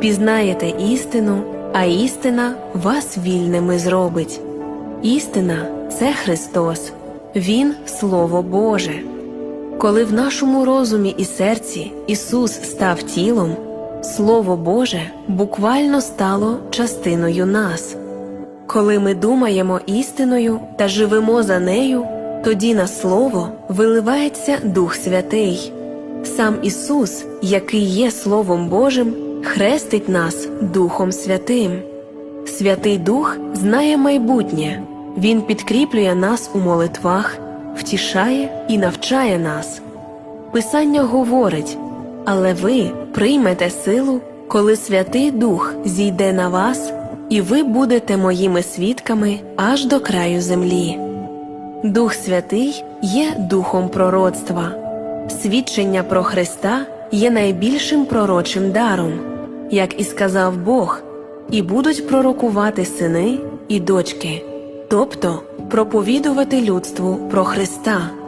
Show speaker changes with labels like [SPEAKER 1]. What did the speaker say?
[SPEAKER 1] Пізнаєте істину, а істина вас вільними зробить. Істина це Христос, Він Слово Боже. Коли в нашому розумі і серці Ісус став тілом, Слово Боже буквально стало частиною нас. Коли ми думаємо істиною та живемо за нею, тоді на Слово виливається Дух Святий. Сам Ісус, який є Словом Божим, хрестить нас Духом Святим. Святий Дух знає майбутнє, Він підкріплює нас у молитвах, втішає і навчає нас. Писання говорить, але ви приймете силу, коли Святий Дух зійде на вас, і ви будете моїми свідками аж до краю землі. Дух Святий є духом пророцтва. Свідчення про Христа є найбільшим пророчим даром, як і сказав Бог, і будуть пророкувати сини і дочки, тобто проповідувати людству про Христа.